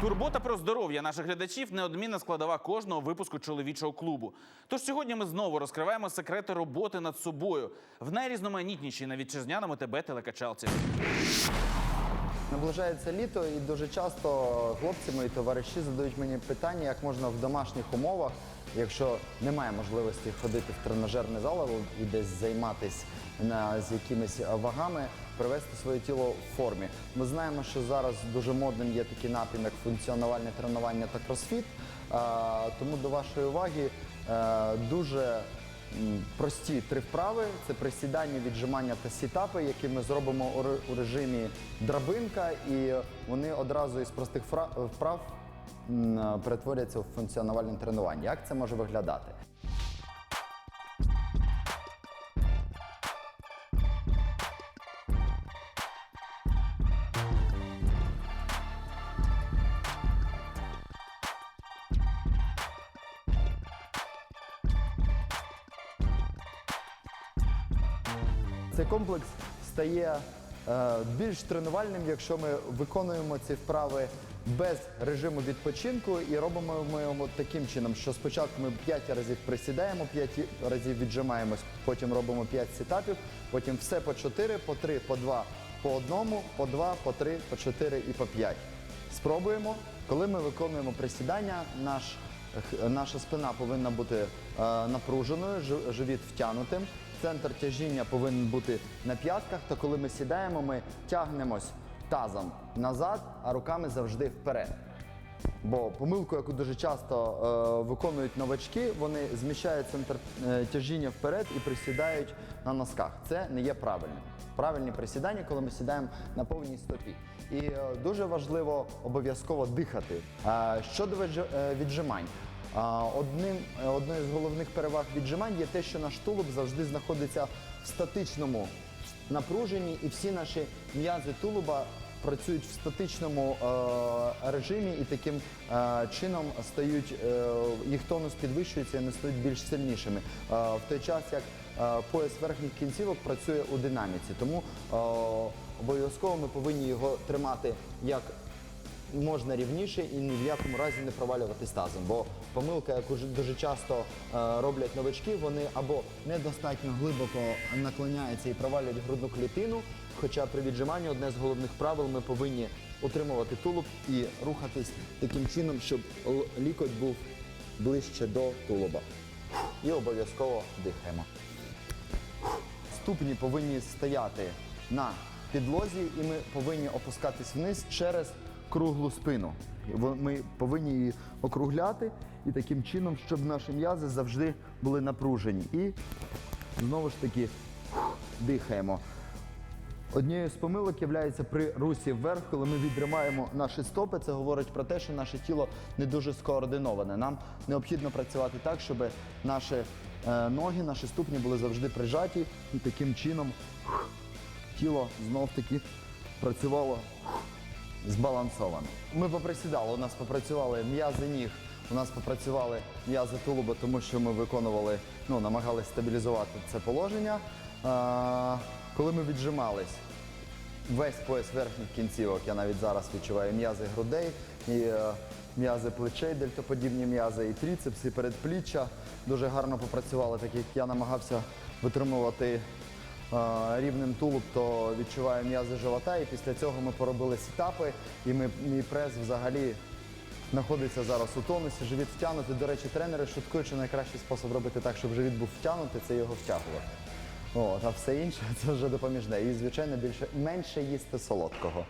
Турбота про здоров'я наших глядачів неодмінна складова кожного випуску чоловічого клубу. Тож сьогодні ми знову розкриваємо секрети роботи над собою в найрізноманітнішій на вітчизняному ТБ телекачалці. Наближається літо, і дуже часто хлопці, мої товариші задають мені питання, як можна в домашніх умовах, якщо немає можливості ходити в тренажерний зал або і десь займатися з якимись вагами, привести своє тіло в формі. Ми знаємо, що зараз дуже модним є такий напрям, як функціональне тренування та кросфіт. Тому до вашої уваги е, дуже Прості три вправи це присідання, віджимання та сітапи, які ми зробимо у режимі драбинка, і вони одразу із простих вправ перетворяться в функціональне тренування. Як це може виглядати? Цей комплекс стає е, більш тренувальним, якщо ми виконуємо ці вправи без режиму відпочинку і робимо ми його таким чином, що спочатку ми 5 разів присідаємо, 5 разів віджимаємось, потім робимо 5 сетапів, потім все по 4, по 3, по 2, по одному, по 2, по 3, по 4 і по 5. Спробуємо. Коли ми виконуємо присідання, наш Наша спина повинна бути е, напруженою, живіт втягнутим. Центр тяжіння повинен бути на п'ятках. Та коли ми сідаємо, ми тягнемось тазом назад, а руками завжди вперед. Бо помилку, яку дуже часто е, виконують новачки, вони зміщають центр е, тяжіння вперед і присідають на носках. Це не є правильним. Правильні присідання, коли ми сідаємо на повній стопі. І е, дуже важливо обов'язково дихати. Е, щодо е, віджимань. Одним, е, одною з головних переваг віджимань є те, що наш тулуб завжди знаходиться в статичному напруженні, і всі наші м'язи тулуба працюють в статичному е, режимі і таким е, чином стають, е, їх тонус підвищується і вони стають більш сильнішими. Е, в той час як е, пояс верхніх кінцівок працює у динаміці. Тому е, обов'язково ми повинні його тримати як можна рівніше і ні в якому разі не провалюватись тазом. Бо помилка, яку дуже часто е, роблять новачки, вони або недостатньо глибоко наклоняються і провалюють грудну клітину. Хоча при віджиманні одне з головних правил ми повинні утримувати тулуб і рухатись таким чином, щоб лікоть був ближче до тулуба. І обов'язково дихаємо. Ступні повинні стояти на підлозі, і ми повинні опускатись вниз через круглу спину. Ми повинні її округляти і таким чином, щоб наші м'язи завжди були напружені. І знову ж таки дихаємо. Однією з помилок є при русі вверх, коли ми відримаємо наші стопи. Це говорить про те, що наше тіло не дуже скоординоване. Нам необхідно працювати так, щоб наші е, ноги, наші ступні були завжди прижаті, і таким чином тіло знов таки працювало збалансовано. Ми поприсідали, у нас попрацювали м'язи ніг, у нас попрацювали м'язи тулуба, тому що ми виконували, ну, намагалися стабілізувати це положення. А, коли ми віджимались, весь пояс верхніх кінцівок, я навіть зараз відчуваю м'язи грудей, і е, м'язи плечей, дельтоподібні м'язи, і тріцепс, і передпліччя. Дуже гарно попрацювали, так як я намагався витримувати рівнем тулуб, то відчуваю м'язи живота. І після цього ми поробили сітапи, і ми, мій прес взагалі знаходиться зараз у тонусі, живіт втягнутий. До речі, тренери шуткують, що найкращий спосіб робити так, щоб живіт був втягнутий, це його втягувати. От, а все інше це вже допоміжне. І, звичайно, більше менше їсти солодкого.